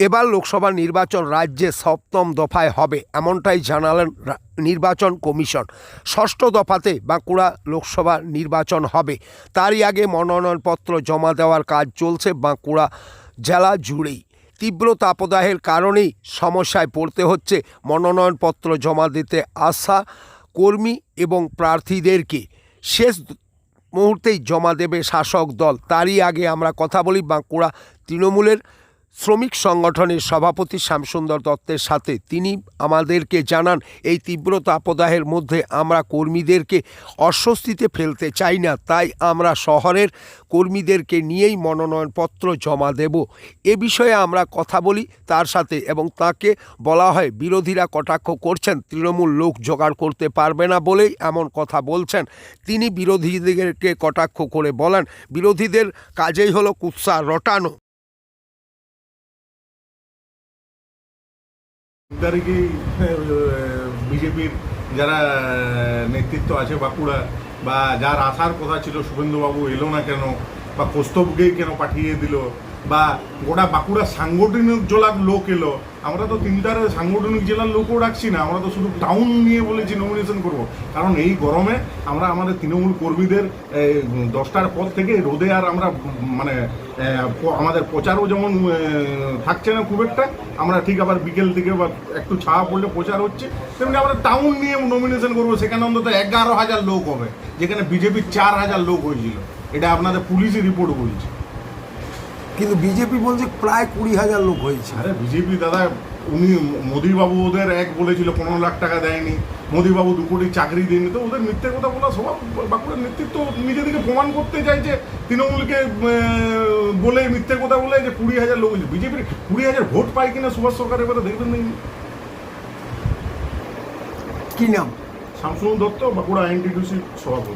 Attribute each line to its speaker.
Speaker 1: এবার লোকসভা নির্বাচন রাজ্যে সপ্তম দফায় হবে, এমনটাই জানালেন নির্বাচন কমিশন। ষষ্ঠ দফাতে বাঁকুড়া লোকসভা নির্বাচন হবে। তারই আগে মনোনয়নপত্র জমা দেওয়ার কাজ চলছে বাঁকুড়া জেলা জুড়েই। তীব্র তাপদাহের কারণেই সমস্যায় পড়তে হচ্ছে মনোনয়নপত্র জমা দিতে আসা কর্মী এবং প্রার্থীদেরকে। শেষ মুহূর্তেই জমা দেবে শাসক দল। তারই আগে আমরা কথা বলি বাঁকুড়া তৃণমূলের শ্রমিক সংগঠনের সভাপতি শ্যামসুন্দর দত্তের সাথে তিনি আমাদেরকে জানান, এই তীব্র তাপদাহের মধ্যে আমরা কর্মীদেরকে অস্বস্তিতে ফেলতে চাই না, তাই আমরা শহরের কর্মীদেরকে নিয়েই মনোনয়নপত্র জমা দেব। এ বিষয়ে আমরা কথা বলি তার সাথে এবং তাকে বলা হয়, বিরোধীরা কটাক্ষ করছেন, তৃণমূল লোক জোগাড় করতে পারবে না বলেই এমন কথা বলছেন। তিনি বিরোধীদেরকে কটাক্ষ করে বলেন, বিরোধীদের কাজেই হলো কুৎসা রটানো।
Speaker 2: বিজেপির যারা নেতৃত্ব আছে বাঁকুড়া বা যার আসার কথা ছিল শুভেন্দুবাবু এলো না কেন বা কৌস্তবকে কেন পাঠিয়ে দিল? বা গোটা বাঁকুড়া সাংগঠনিক জেলার লোক এলো। আমরা তো তিনটার সাংগঠনিক জেলার লোকও রাখছি না, আমরা তো শুধু টাউন নিয়ে বলেছি নমিনেশন করব। কারণ এই গরমে আমরা আমাদের তৃণমূল কর্মীদের দশটার পর থেকে রোদে আর আমরা মানে আমাদের প্রচারও যেমন থাকছে না খুব একটা, আমরা ঠিক আবার বিকেল থেকে বা একটু ছাওয়া পড়লে প্রচার হচ্ছে, তেমনি আমরা টাউন নিয়ে নমিনেশন করব। সেখানে অন্তত এগারো হাজার লোক হবে, যেখানে বিজেপির চার হাজার লোক হয়েছিল। এটা আপনাদের পুলিশই রিপোর্ট বলছে
Speaker 1: কিন্তু বিজেপি বলছে প্রায় কুড়ি হাজার লোক হয়েছে।
Speaker 2: আরে বিজেপি দাদা উনি মোদীবাবু ওদের এক বলেছিল পনেরো লাখ টাকা দেয়নি। মোদিবাবু দু কোটি চাকরি দেয়নি। তো ওদের মিথ্যে কথা বলা সব বাঁকুড়ার নেতৃত্ব নিজেদেরকে প্রমাণ করতে চাইছে তৃণমূলকে বলে মিথ্যে কথা বলে যে কুড়ি হাজার লোক হয়েছে। বিজেপির কুড়ি হাজার ভোট পায় কিনা সুভাষ সরকার এবারে দেখবেন
Speaker 1: কি নাম?
Speaker 2: শামসুন দত্ত বাঁকুড়া আইনটিডিউসি সভাপতি।